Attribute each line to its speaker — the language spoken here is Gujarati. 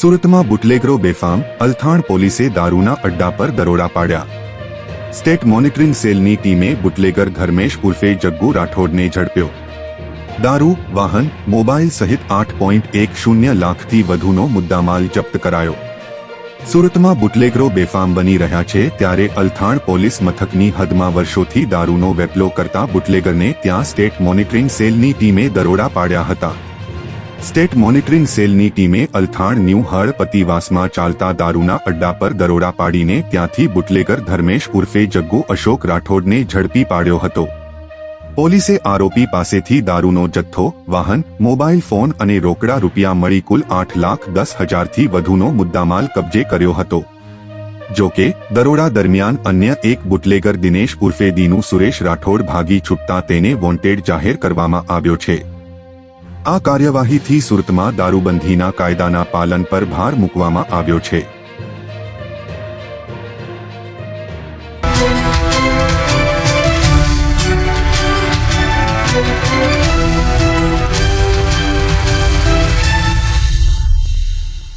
Speaker 1: સુરતમાં બુટલેગરો બેફામ, અલથાણ પોલીસે દારૂના અડ્ડા પર દરોડા પાડ્યા. સ્ટેટ મોનિટરિંગ સેલની ટીમે બુટલેગર ધર્મેશ ઉર્ફે જગ્ગુ રાઠોડને ઝડપ્યો. દારૂ, વાહન, મોબાઈલ સહિત આઠ પોઈન્ટ એક શૂન્ય લાખથી વધુનો મુદ્દામાલ જપ્ત કરાયો. સુરતમાં બુટલેગરો બેફામ બની રહ્યા છે ત્યારે અલથાણ પોલીસ મથકની હદમાં વર્ષોથી દારૂનો વેપલો કરતા બુટલેગરને ત્યાં સ્ટેટ મોનિટરિંગ સેલની ટીમે દરોડા પાડ્યા હતા. સ્ટેટ મોનિટરિંગ સેલની ટીમે અલથાણ ન્યૂ હળ પતિવાસમાં ચાલતા દારૂના અડ્ડા પર દરોડા પાડીને ત્યાંથી બુટલેગર ધર્મેશ ઉર્ફે જગ્ગુ અશોક રાઠોડને ઝડપી પાડ્યો હતો. પોલીસે આરોપી પાસેથી દારૂનો જથ્થો, વાહન, મોબાઈલ ફોન અને રોકડા રૂપિયા મળી કુલ આઠ લાખ દસ હજારથી વધુનો મુદ્દામાલ કબજે કર્યો હતો. જો કે દરોડા દરમિયાન અન્ય એક બુટલેગર દિનેશ ઉર્ફે દીનુ સુરેશ રાઠોડ ભાગી છૂટતા તેને વોન્ટેડ જાહેર કરવામાં આવ્યો છે. આ કાર્યવાહીથી સુરતમાં દારૂબંધીના કાયદાના પાલન પર ભાર મૂકવામાં આવ્યો છે.